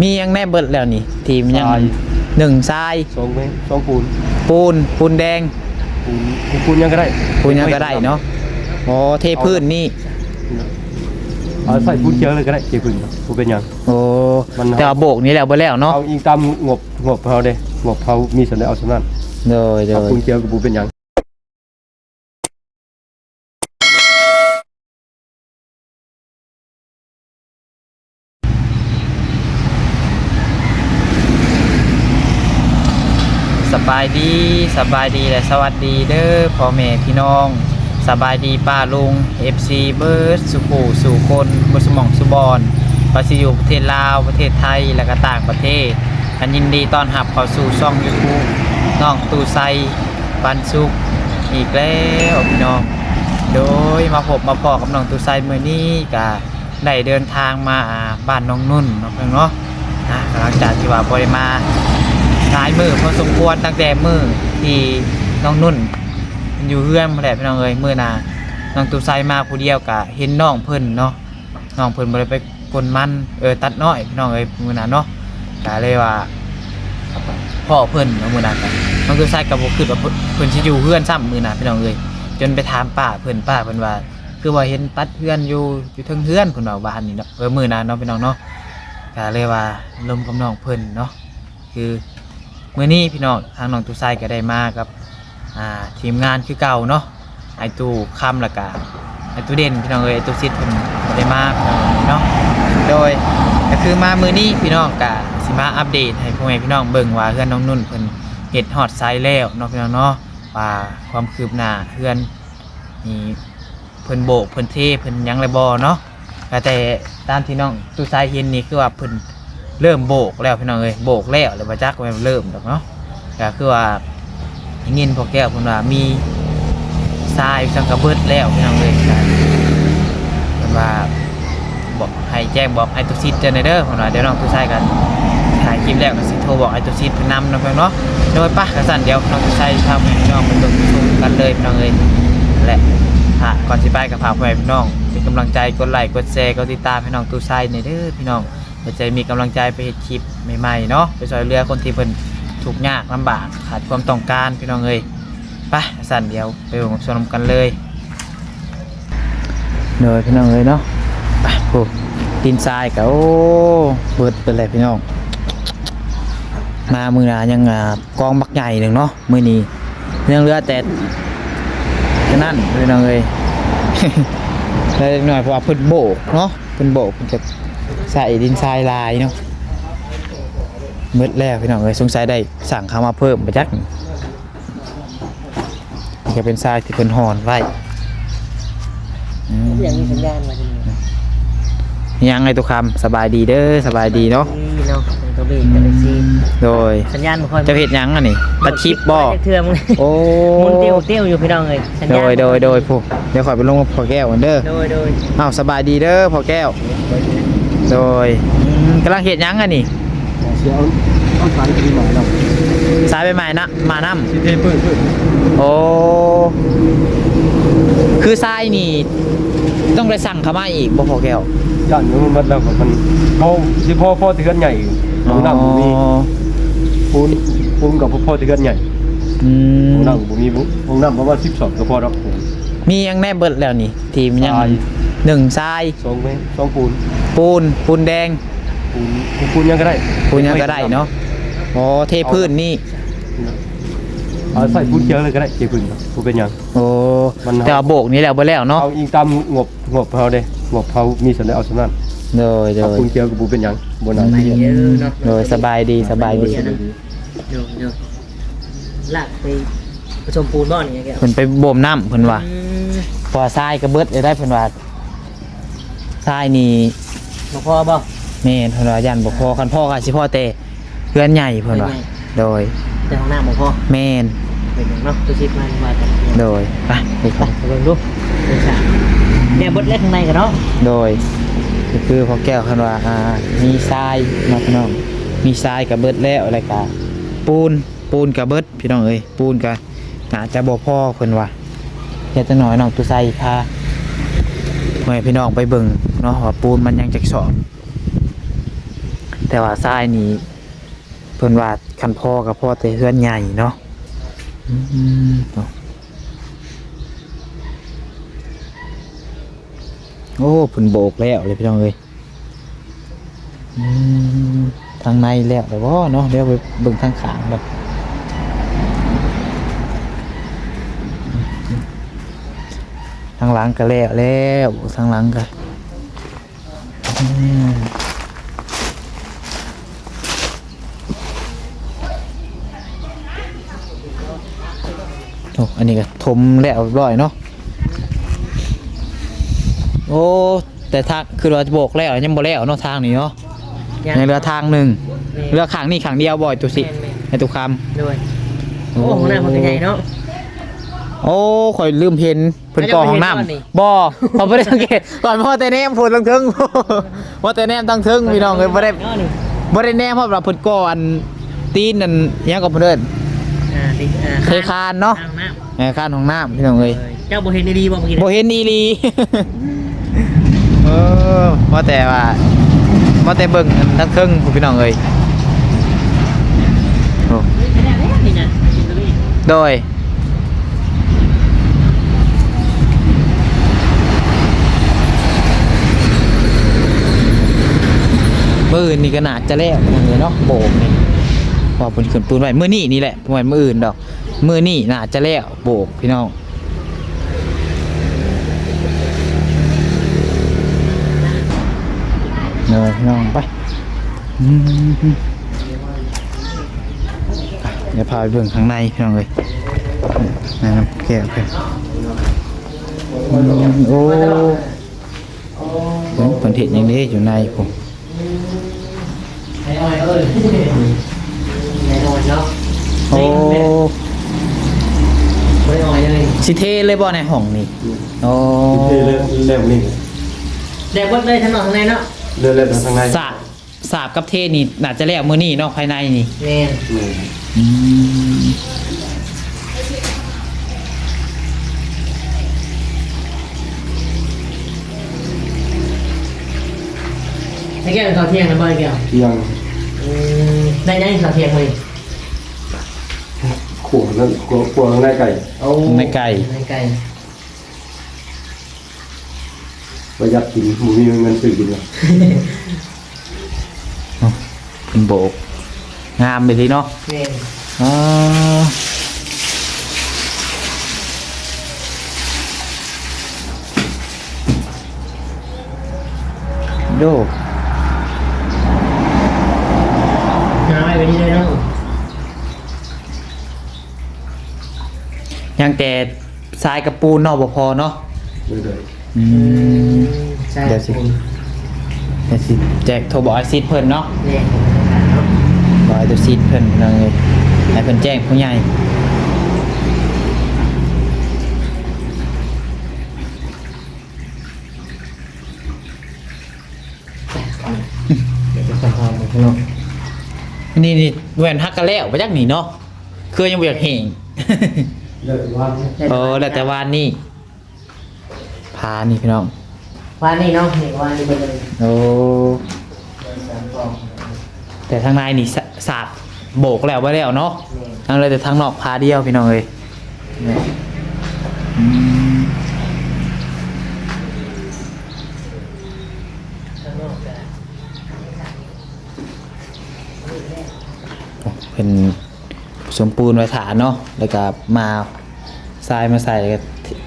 มียังแน่เบิดแล้วนี่ ทีมยังทราย หนึ่งทรายสองไหมสองปูนปูนปูนแดงปูนปูนยังก็ได้ปูนยังก็ได้เนาะโอ้เทพื้นนี่เอาใส่ปูนเจอเลยก็ได้เจพื้นปูเป็นหยัง โอ้มันแต่ว่าโบกนี่แล้วเบิดแล้วเนาะเอาอิงตามงบงบเขาเด้งบเขามีสันได้เอาสำนั้นโดยโดเอาย ปูนเจอกับปูเป็นหยัง สบายดีสบายดีและสวัสดีเด้อพ่อแม่พี่น้อง สบายดีป้าลุง FC เบิร์ดสุขูสู่คนบนสมองสุบอนปัสอยู่ประเทศลาวประเทศไทยและก็ต่างประเทศอันยินดีต้อนรับเข้าสู่ช่อง YouTube น้องตูไซปันสุกอีกแล้วพี่น้อง โดยมาพบมาพอกับน้องตูไซเมื่อนี้ก็ได้เดินทางมาบ้านน้องนุ่นเนาะเพื่อนเนาะหลังจากที่ว่าบริมา หลายมือพอสมควรตั้งแต่มือที่น้องนุ่นอยู่เฮือนมาแหละพี่น้องเอ้ยมือนาน้องตูไซมาผู้เดียวกะเห็นน้องเพิ่นเนาะน้องเพิ่นบ่ได้ไปกลมันเออตัดน้อยพี่น้องเอ้ยมือนาเนาะกะเลยว่าพ่อเพิ่นเนาะมือนากะน้องตูไซก็บ่คิดว่าเพิ่นเพิ่นสิอยู่เฮือนซ้ำมือนาพี่น้องเอ้ยจนไปถามป้าเพิ่นป้าเพิ่นว่า คือว่าเห็นตัดเฮือนอยู่อยู่เทิงเฮือนเพิ่นว่าบ้านนี่เนาะเออมือนาเนาะพี่น้องเนาะกะเลยว่าลมกับน้องเพิ่นเนาะคือ มื่อนี้พี่น้องทางน้องตูไซก็ได้มากับอ่าทีมงานคือเก่าเนาะไอตูคำละกาไอตูเด่นพี่น้องเอ้ยไอตูซิดเพิ่นบ่ได้มาพี่น้องเนาะโดยก็คือมามื้อนี้พี่น้องกะสิมาอัปเดตให้พ่อแม่พี่น้องเบิ่งว่าเฮือนน้องนุ่นเพิ่นเฮ็ดฮอดไซแล้วเนาะพี่น้องเนาะว่าความคืบหน้าเฮือนนี่เพิ่นโบกเพิ่นเทเพิ่นยังเลยบ่เนาะแต่ตามที่น้องตูไซเห็นนี่คือว่าเพิ่น เริ่มโบกแล้วพี่น้องเอ้ยโบกแล้วเลยมาจักไว้เริ่มดอกเนาะก็คือว่าเงินพอแก้วเพิ่นว่ามีทรายสังกระเบิดแล้วพี่น้องเอ้ยกันว่าบอกให้แจ้งบอกไอตุซิดเจอในเด้อพิ่นว่าเดี๋ยวน้องตุไซกันถ่ายคลิปแล้วก็สิโทรบอกไอตุซิดเพิ่นนำนะเพิ่นเนาะโดยปะกระสันเดี๋ยวน้องตุไซทำให้พี่น้องไปเบิ่งชมกันเลยพี่น้องเอ้ยและก่อนสิไปกับพาพ่อแม่พี่น้องเป็นกำลังใจกดไลค์กดแชร์กดติดตามให้น้องตุไซในอยเด้อพี่น้อง เพื่อจะมีกำลังใจไปเฮ็ดคลิปใหม่ๆเนาะไปช่วยเหลือคนที่เพิ่นทุกข์ยากลำบากขาดความต้องการพี่น้องเอ้ยไปสั่นเดียวไปลงชมกันเลยเลยพี่น้องเอ้ยเนาะไปโอ้ดินทรายก็โอ้เบิดไปเลยพี่น้อง มามือหนายังอ่ากองบักใหญ่หนึ่งเนาะมือนี้ยังเหลือแต่แค่นั้นพี่น้องเอ้ยแล้หน่อยเพราะว่าเพิ่นโบกเนาะเพิ่นโบกเพิ่นจะ ใส่ดินทรายลายเนาะมืดแล้วพี่น้องเอ้ยสงสัยได้สั่งเขามาเพิ่มไปจักนี่ก็เป็นทรายที่เพิ่นห่อนไว้อืมอย่างนี้สัญญาณมาทีนี้ยังไงตุกคำสบายดีเด้อสบายดีเนาะนี่เนาะเป็นตัวเบรกกันเลยสิโดยสัญญาณบ่ค่อยเจะเห็ดหยังอันนี้ตัดคลิปบ่เทื่อมึงโอ้มุนเตี้ยวเตี้ยวอยู่พี่น้องเลยสัญโดญาณยโดยโดยผู้เดี๋ยวขอยไปลงกับพ่อแก้วกันเด้อโดยโดยอ้าวสบายดีเด้อพ่อแก้ว โดยอืมกำลังเห็ดหยังอันนี้เสียเอาเอาสายคดีหมายเราสายใหม่ๆนะมานํสิเทเพิ่นเพิ่นโอ้ คือทรายนี่ ต้องไปสั่งเขามาอีกบ่พอแก้วย่านมันมันแล้วก็มันพอสิพอพอที่เฮือนใหญ่ห้องน้ำบ่มีอ๋อปูนปูนกับพ่อที่เฮือนใหญ่อืมห้องน้ำบ่มีห้องน้ำประมาณ12ก็พอดอกมียังแน่เบิดแล้วนี่ ทีมยังทราย หนึ่งทราย สองไหมสองปูน ปูนปูนแดงปูนปูนยังก็ได้ปูนยังก็ได้เนาะโอ้เทพื้นนี่เอาใส่ปูนเจอเลยก็ได้เจพื้นปูเป็นหยังโอ้มันแต่ว่าโบกนี่แล้วเบิดแล้วเนาะเอาอิงตามงบงบเขาเด้งบเขามีสันได้เอาสำนั้นโดยโดเอายปูนเจอกับปูเป็นหยังบนนั้นไปเยอะเนาะโดยสบายดีสบายดีโดยโดยลากไปผสมปูนบ่อนี่แกเพิ่นไปบ่มน้ำเพิ่นว่าอืมพอทรายก็เบิดได้เพิ่นว่าทรายนี่ บ่พอบ่แม่นเพิ่นว่ายันบ่พอคันพ่อก็สิพ่อแต่เพื่อนใหญ่เพิ่นว่าเฮือนใหญ่โดยแต่ห้องน้ำบ่พอแม่นเป็นหยังเนาะตัวชิดมาว่ากันโดยไปไปไปไปเบิ่งดูเบิ่งซะเนี่ยบดเล็กข้างในกันเนาะโดยก็คือพอแก้วคันว่าอ่ามีทรายเนาะพี่น้องมีทรายกับเบิดแล้วอะไรกะปูนปูนกับเบิดพี่น้องเอ้ยปูนกับอาจจะบ่พอเพิ่นว่าเฮ็ดจังหน่อยน้องตุไซพาให้พี่น้องไปเบิ่ง เนาะว่าปูนมันยังจักสอบแต่ว่าทรายนี่เพิ่นว่าคันพ่อกับพ่อแต่เฮือนใหญ่เนาะโอ้เพิ่นโบกแล้วเลยพี่น้องเอ้ยทางในแล้วแต่ว่าเนาะเดี๋ยวไปเบิ่งทางขางแบบทางหลังก็แล้วแล้วทางหลังก็ โอ้อันนี้ก็ทมแล้วเรียบร้อยเนาะ โอ้ แต่ทางคือเราจะโบกแล้วยังบ่แล้วเนาะทางนี้เนาะยังเหลือทางหนึ่งเหลือขังนี่ขังเดียวบ่อยตุสิไอตุคด้วยำโอ้ของหน้ามันก็ใหญ่เนาะ โอ้ข่อยลืมเห็นเพิ่นก่อห้องน้แล้วจะไปเห็นก่อนนี่ำบ่พอบ่ได้สังเกตก่อนพ่อแต่แนมพูดตั้งถึงพ่อแต่แนมตั้งถึงพี่น้องเอ้ยบ่ได้เนาะนี่บ่ได้แนมเพราะว่าเพิ่นก่ออันตีนนั่นอิหยังก็เพิ่นเอิ้นอ่าดิอ่าเคยคานเนาะข้างน้แหม่คานห้องน้ำพี่น้องำเอ้ยเจ้าบ่เห็นดีๆบ่เมื่อกี้โบเห็นอีหลีเออว่าแต่ว่าว่าแต่เบิ่งอันทั้งครึ่งผู้พี่น้องเอ้ยโอ้นี่นะอิตาลีโดย มืออื่นนี่ก็น่าจะแล้วพี่น้องเอ้ยเนาะโบกนี่พอเพิ่นขึ้นปืนไว้มื้อนี้นี่แหละบ่แม่นมื้ออื่นดอกมื้อนี้น่าจะแล้วโบกพี่น้องเดินพี่น้องไปเดี๋ยวพาไปเบิ่งข้างในพี่น้องเลยนั่นน้ำแก้วเพิ่นอืมโอ้เพิ่นเพิ่นเห็นอย่างนี้อยู่ในผม ไอ้อ้อยเอ้ยไอ้อ้อยเนาะโอ้ไอ้อ้อยเลยสิเทเลยบ่ในห้องนี่โอ้เรื่อยๆเรื่อยๆนี่แดกวัดเลยทั้งนอกทั้งในเนาะเรื่อยๆทางในสาบสาบกับเทนี่น่าจะแล้วมื้อนี้เนาะภายในนี่แม่น ไอ้แก้วเป็นข้าวเที่ยงนะบ่ไอ้แก้วเที่ยงอืมได้ยังข้าวเที่ยงเลยขวดนั่นขวดขวดข้างในไก่โอ้ในไก่ ในไก่ประหยัดกินหมูมีเงินซื้อกินละเอ้าเพิ่นโบก งามไปทีเนาะแม่นอ๋อโย หาไว้ไปนี่เลยเนาะ ยังแต่ทรายกับปูนเนอกบ่พอเนาะเรื่อยอืม ใช่เดี๋ยวสิเดี๋ยวสิแจกโทรบอกไอซิดเพิ่นเนาะแม่นบอกไอตัวซิดเพิ่นเลยให้เพิ่นแจ้งผู้ใหญ่เดี๋ยวจะขอพรหมดเนาะนี่นี่แหวนฮักกันแล้วไปจักหนีเนาะคือยังบ่อยากเห็นๆ เรื่อยๆวันเออแล้วแต่วานนี่พานี่พี่น้องวันนี้เนาะนี่วันนี้ไปเลยโอ้สามกล่องแต่ทางในนี่สะสาดโบกแล้วไว้แล้วเนาะนี่ทางเลยแต่ทางนอกพาเดียวพี่น้องเอ้ยเนี่ยอืมข้างนอกก็โอ้เป็น สมปูนไว้ฐานเนาะแล้วก็มาทรายมาใส่แล้วก็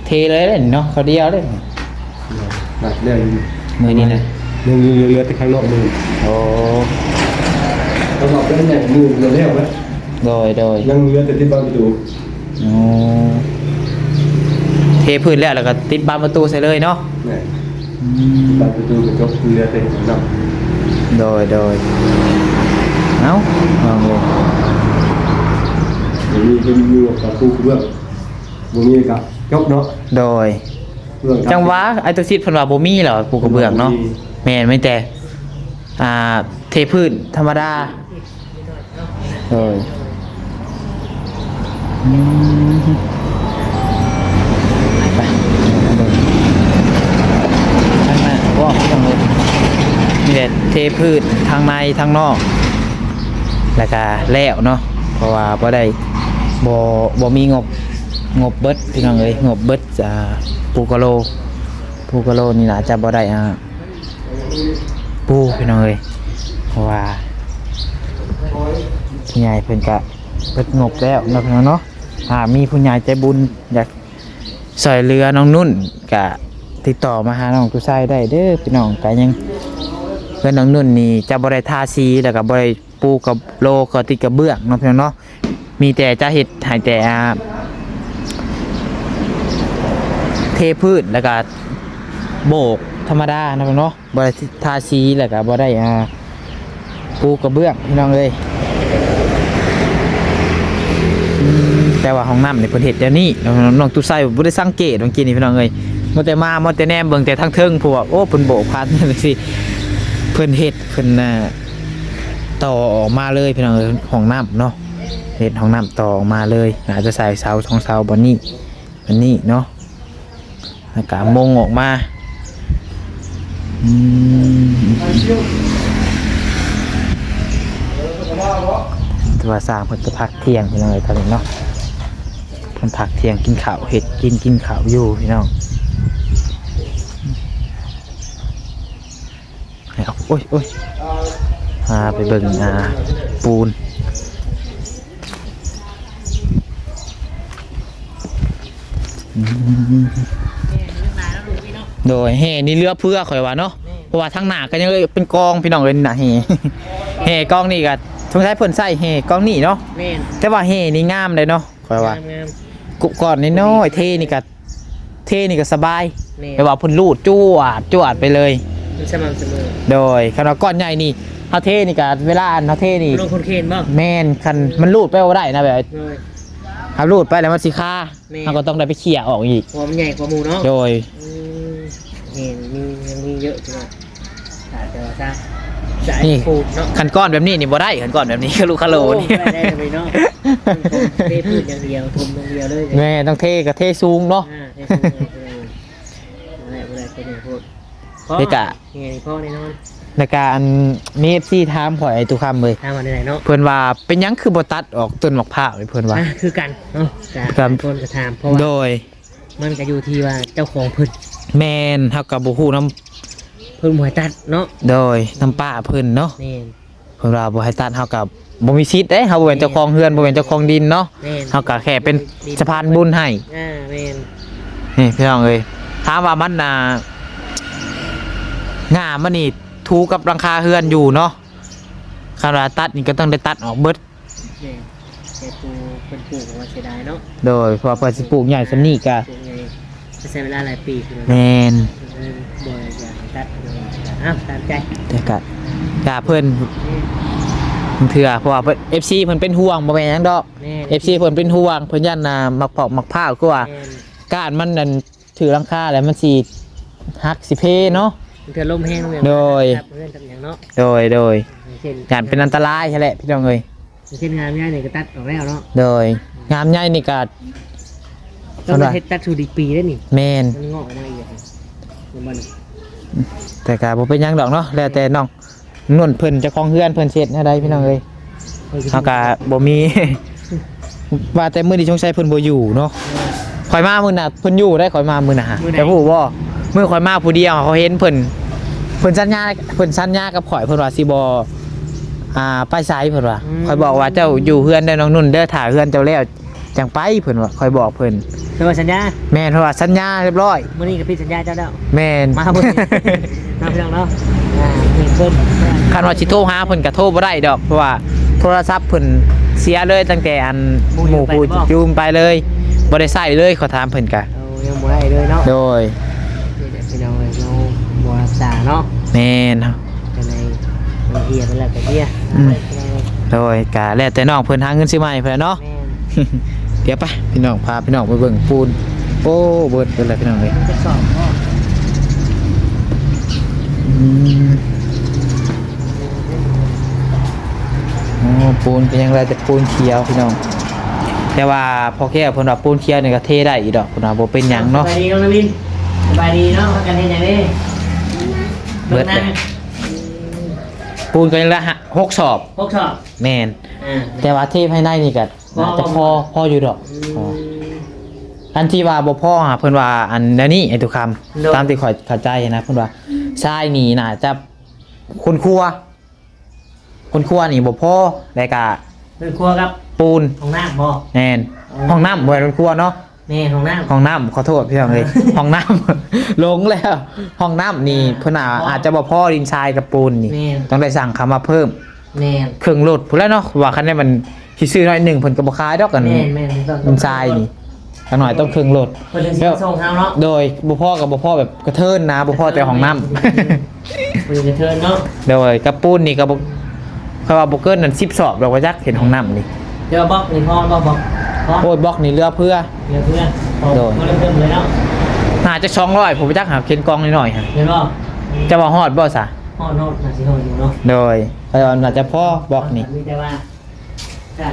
เทเลยเลยเนาะเขาเดียวเลยหนักเรื่อยมือนี้นะเรื่องเรือที่ข้างนอกมือโอ้เราบอกเป็นไหนมือเรือเรียกไหมโดยโดยยังเรือแต่ที่บ้านไปดูโอ้เทพื้นแล้วแล้วก็ติดบานประตูใส่เลยเนาะนี่อืมบ้านไปดูเป็นจบเรือเต็มข้างนอกโดยโดยเอ้าลองเลย เดี๋ยวนี้เป็นมือกับผู้เบื้องบ่มีกับจบเนาะโดยเบื้องจังหวะไอตัวซิดเพิ่นว่าบ่มีเหรอปูกระเบื้องเนาะแม่นไม่แต่อ่าเทพื้นธรรมดาโดยอืมไปเอางข้างหน้าว่าจังเลยมีแต่เทพืชทางในทางนอก แล้วก็แล้วเนาะเพราะว่าบ่ได้ บ่บ่มีงบงบเบิดพี่น้องเอ้ยงบเบิดจะปูกะโลปูกะโลนี่น่าจะบ่ได้อ่าปูพี่น้องเอ้ยเพราะว่าผู้ใหญ่เพิ่นก็เบิดงบแล้วเนาะพี่น้องเนาะอ่ามีผู้ใหญ่ใจบุญอยากสอยเรือน้องนุ่นก็ติดต่อมาหาน้องกุไซได้เด้อพี่น้องก็ยังเพื่อนน้องนุ่นนี่จะบริทาซีแล้วก็บริปูกับโลก็ติดกับเบื้องเนะพี่น้องเนาะ มีแต่จะเห็ดหายแต่เทพืชแล้วก็โบกธรรมดาเนาะเนาะบริทาซีแล้วก็บริอ่าปูกับเบื้องพี่น้องเลยแต่ว่าห้องน้ำในประเทศเดี๋ยวนี้น้องตุ้ไส้บ่ได้สังเกตเมื่อกี้นี่พี่น้องเลยมันแต่มามันแต่แนมเบิ่งแต่ทั้งเทิงพวกโอ้เพิ่นโบกพันจังซี่เพิ่นเฮ็ดเพิ่นต่อออกมาเลยพี่น้องเอ้ยห้องน้ำเนาะ เฮ็ดห้องน้ำต่อมาเลยอาจจะใส่เสาสองเสาบนนี้บนนี้เนาะแล้วก็มงออกมาต่ว่าสร้างเพิ่นจะพักเที่ยงพี่น้องเอ้ยตอนนี้เนาะเพิ่นพักเที่ยงกินข้าวเฮ็ดกินกินข้าวอยู่พี่น้องให้เอาโอ้ยโอ้ยพาไปเบิ่งอ่าปูนอืม โดยแห่นี่เรือเพื่อข่อยว่าเนาะเพราะว่าทางหน้าก็ยังเลยเป็นกองพี่น้องเลยนี่นะแห่แห่กองนี่ก็สงสัยเพิ่นใส่แห่กองนี่เนาะแม่นแต่ว่าแห่นี่งามเลยเนาะข่อยว่างามกุก่อนน้อยๆเทนี่ก็เทนี่ก็สบายๆแม่นแต่ว่าเพิ่นลูดจวดจวดไปเลยมันสม่ำเสมอโดยคันว่าก้อนใหญ่นี่เฮาเทนี่ก็เวลาอันเฮาเทนี่ลงคนเคนบ่แม่นคันมันรูดไปบ่ได้นะแบบ เลยเฮารูดไปแล้วมันสิค่าแม่นเฮาก็ต้องได้ไปเขี่ยออกอีกความนใหญ่กว่าหมูเนาะโดยอืมเห็นมียังมีเยอะจังเลยอาจจะว่าซะสายนี่ฟูดเนาะคันก้อนแบบนี้นี่บ่ได้คันก้อนแบบนี้ก็ลูกคาโลนี่อ้ได้ได้เลยเนาะเทพืชอย่างเดียวทุมอย่างเดียวเลยแม่ต้องเทก็เทสูงเนาะ อ่าเทพืชอย่างเดียวอะไรอะไรเป็นอย่างพูดพ่อนี่กะเงี้ยพ่อแน่นอน ในการมี FC ถามข่อยไอ้ตุคำเลยทำมาได้ไหนเนาะเพิ่นว่าเป็นหยังคือบ่ตัดออกต้นมะพร้าวเลยเพิ่นว่า อะคือกันเนาะกะครับคนกระทำเพราะว่าโดยมันก็อยู่ที่ว่าเจ้าของเพิ่นแม่นเฮาก็บ่ฮู้นํเพิ่นหมวยตัดเนาะโดยน้ำป้าเพิ่นเนาะนี่เพิ่นว่าบ่ให้ตัดเฮาก็บ่มีสิทธิ์เด้เฮาบ่เป็นเจ้าของเฮือนบ่เป็นเจ้าของดินเนาะแม่นเฮาก็แค่เป็นสะพานบุญให้ อ่าแม่นนี่พี่น้องเอ้ยถามว่ามันน่ะงามมันนี่ ถูกับรังคาเฮือนอยู่เนาะคาราตัดนี่ก็ต้องได้ตัดออกเบิดแม่นแต่ปูเพิ่นปลูกว่าเสียดายเนาะโดยเพราะว่าเพิ่นสิปลูกใหญ่ซำนี้ก็ปลูกไงจะใช้เวลาหลายปีคือแม่นบ่อยากตัดเลยอ้าวตามใจแต่ก็กะเพิ่นเถื่อเพราะว่าเพิ่น FC เพิ่นเป็นห่วงบ่แม่นหยังดอก แม่ FC เพิ่นเป็นห่วงเพิ่นยันน่ะมักเผามักพร้าวก็ว่า แม่นก้านมันนั่นถือรังคาแล้วมันสิหักสิเพเนาะ มันจะล่มแห้งลงโดยครับเพื่อนทำอย่างเนาะโดยโดยอย่างเช่นการเป็นอันตรายใช่แหละพี่น้องเอ้ยอย่างเช่นงานง่ายเนี่ยก็ตัดออกแล้วเนาะโดย งามใหญ่นี่ก็ต้องเอาล่ะเฮ็ดตัดสูดีปีได้นี่แม่นมันงอกออกมาอีกอะมันมันแต่ก็บ่เป็นหยังดอกเนาะแล้วแต่น้องนุ่นเพิ่นเจ้าของเฮือนเพิ่นเฮ็ดแนวใดพี่น้องเอ้ยเฮาก็บ่มี ว่าแต่มื้อนี้ชงชัยเพิ่นบ่อยู่เนาะข่อยมามื้อน่ะเพิ่นอยู่ได้ข่อยมามื้อน่ะฮะแต่ฮู้บ่ มื้อข่อยมาผู้เดียวเขาเห็นเพิ่นเพิ่นสัญญาเพิ่นสัญญากับข่อยเพิ่นว่าสิบ่อ่าไปไสเพิ่นว่าข่อยบอกว่าเจ้าอยู่เฮือนได้อน้องนุ่นเด้อถ้าเฮือนเจ้าแล้วจังไปเพิ่นว่าข่อยบอกเพิ่นแต่ว่าสัญญาแม่นเพราะว่าสัญญาเรียบร้อยมื้อนี้ก็พี่สัญญาเจ้าแล้วแม่นมาพุ่นมาพี่น้องเนาะอ่าเห็นเพิ่นคันว่าสิโทรหาเพิ่นก็โทรบ่ได้ดอกเพราะว่าโทรศัพท์เพิ่นเสียเลยตั้งแต่อันหมู่ผู้ยืมไปเลยบ่ได้ใช้เลยขอถามเพิ่นก็เอายังบ่ได้เลยเนาะโดยนี่แหละ พี่น้องเอ้ยเราบ่รักษาเนาะแม่นครับกันในมันเฮียไปแล้วก็เฮียอืมพี่น้องเอ้ยโดยก็แล้วแต่น้องเพิ่นหาเงินซื้อใหม่เพิ่นเนาะ แม่นเดี๋ยวไปพี่น้องพาพี่น้องไปเบิ่งปูน โอ้เบิดเบิดเลยพี่น้องเอ้ยจะสอบก็อืมโอ้ปูนเป็นยังไงแต่ปูนเขียวพี่น้อง แต่ว่าพอแค่เพิ่นว่าปูนเขียวนี่ก็เทได้อีกดอกเพิ่นว่าบ่เป็นหยังเนาะสบายดีน้องนวินส บายดีเนาะพักกันเฮ็ดหยังเด้เบิดเลยบิ่งหน้าปูนก็ยังละฮะหกสอบพวกชอบแมนอ่า แต่ว่าเทภายในนี่ก็น่าจะพอพออยู่ดอกพออันที่ว่าบ่พอหาเพิ่นว่าอันแล้วนี่ไอ้ตุกคำตามที่ข่อยเข้าใจนะเพิ่นว่าทรายนี่น่าจะคนครัว คนครัวนี่บ่พอแล้วก็เป็นครัวครับปูนห้องน้ำบ่ แน่นห้องน้ำบ่เป็นคนครัวเนาะ แม่ห้องน้ำ ห้องน้ำขอโทษพี่น้องเลยห้องน้ำ หลงแล้ว ห้องน้ำนี่เพิ่นอาอาจจะบ่พอดินทรายกับปูนนี่ แม่นต้องได้สั่งคำมาเพิ่ม แม่นเครื่องรถพุ่นแล้วเนาะว่าคันนี้มันสิซื้อน้อยหนึงเพิ่นก็บ่ขายดอกกันแม่นแม่นต้องดินทรายนี่จักหน่อยต้องเครื่องรถเพิ่นถึงสิส่งเฮาเนาะโดยบ่พอกับบ่พอแบบกระเทินนะบ่พอแต่ห้องน้ำ เพิ่นจะเทิร์นเนาะโดยกับปูนนี่ก็บ่เขาว่าบ่เกินนั่น10สอบดอกว่าจักเห็นห้องน้ำนี่เดี๋ยวบล็อกนี่พอบ่บล็อกพอ โอ้ยบล็อกนี่เหลือเพื่อ เดี๋ยวเพื่อนพอโดนบ่ได้เพิ่มเลยเนาะน่าจะ200ผมไปจักหาเข็นกองนิดหน่อยฮะเดี๋ยวบ่จะว่าฮอดบ่ซะฮอดโนดน่าสิฮอดอยู่เนาะโดยเออน่าจะพอบล็อกนี่มีแต่ว่าถ้า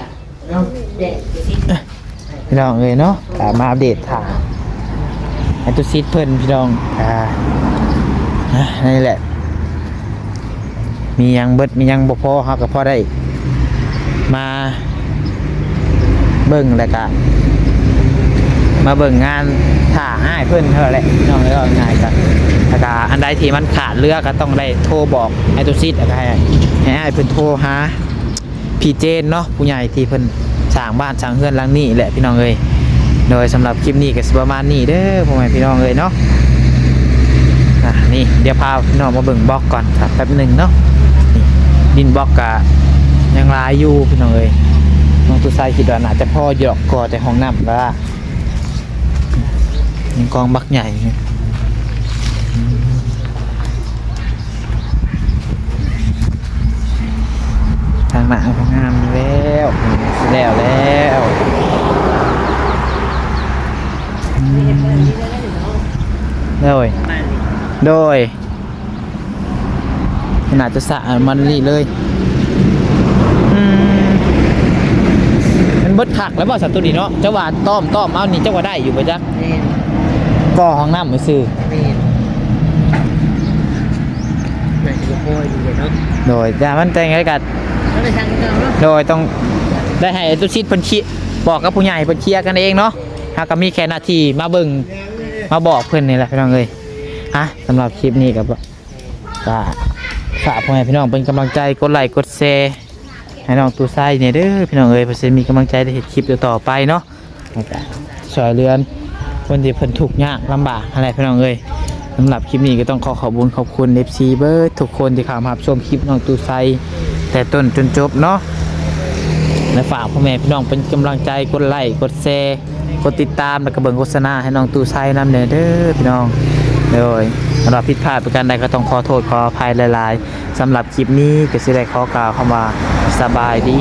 เนาะเด็กสิพี่น้องเอ้ยเนาะอ่ามาอัปเดตถามไอ้ตัวซีดเพิ่นพี่น้องอ่าอะนี่แหละ มียังเบิดมียังบ่พอเฮาก็พอได้ มา เบิ่งแล้วก็มาเบิ่งงานถ่าให้เพิ่อนเท่านั้นแหละพี่น้องแล้วก็ง่ายกันแล้วก็อันใดที่มันขาดเรือก็ต้องได้โทรบอกไอ้ตัวซีดแล้วก็ให้ให้อ้ายเพิ่อนโทรหาพี่เจนเนาะผู้ใหญ่ที่เพิ่นสร้างบ้านสร้างเฮือนหลังนี้แหละพี่น้องเอ้ยโดยสำหรับคลิปนี้ก็ประมาณนี้เด้อพ่อแม่พี่น้องเอ้ยเนาะอะนี่เดี๋ยวพาพี่น้องมาเบิ่งบล็อกก่อนครับแป๊บหนึ่งเนาะนี่ดินบล็อกกะยังลายอยู่พี่น้องเอ้ย น้องตุไซคิดว่าน่าจะพ่อหยอกก่อแต่ห้องน้ำแล้วล่ะยังกองบักใหญ่ทางหน้าทางงามแล้วแล้วแล้วโดยโดยขนาดจะสะมันนี่เลยอืม มันเบิดขักแล้วบ่สัตว์ตัวนี้เนาะเจ้าว่าต้อมต้อมเอานี่เจ้าว่าได้อยู่ป่ะจ๊ะแม่นก่อห้องน้ำมือซื้อแม่นน่าสิบ่พออยู่เนาะโดยอย่ามันแต่งไงกันก็ได้ทางเก่าเนาะโดยต้องได้ให้ตุชิดเพิ่นชี้บอกกับผู้ใหญ่เพิ่นเคลียร์กันเองเนาะหากก็มีแค่หน้าที่มาเบิ่งมาบอกเพิ่นนี่แหละพี่น้องเอ้ยฮะสำหรับคลิปนี้ก็ก็ฝากพ่อแม่พี่น้องเป็นกำลังใจกดไลค์กดแชร์ ให้น้องตูไซเนี่ยเด้อพี่น้องเอ้ยเพื่อจะมีกำลังใจได้เห็นคลิปต่อไปเนาะแล้วก็ช่วยเรือนคนที่เพิ่นทุกยากลำบากอะไรพี่น้องเอ้ยสำหรับคลิปนี้ก็ต้องขอขอบคุณขอบคุณ FC เบิร์ดทุกคนที่เข้ามาชมคลิปน้องตูไซแต่ต้นจนจบเนาะและฝากพ่อแม่พี่น้องเป็นกำลังใจกดไลค์กดแชร์กดติดตามแล้วก็เบิงโฆษณาให้น้องตูไซนำเด้อเด้อพี่น้อง โดยสำหรับผิดพลาดประการใดก็ต้องขอโทษขออภัยหลายๆสำหรับคลิปนี้ก็สิได้ขอกล่าวคำว่าสบายดี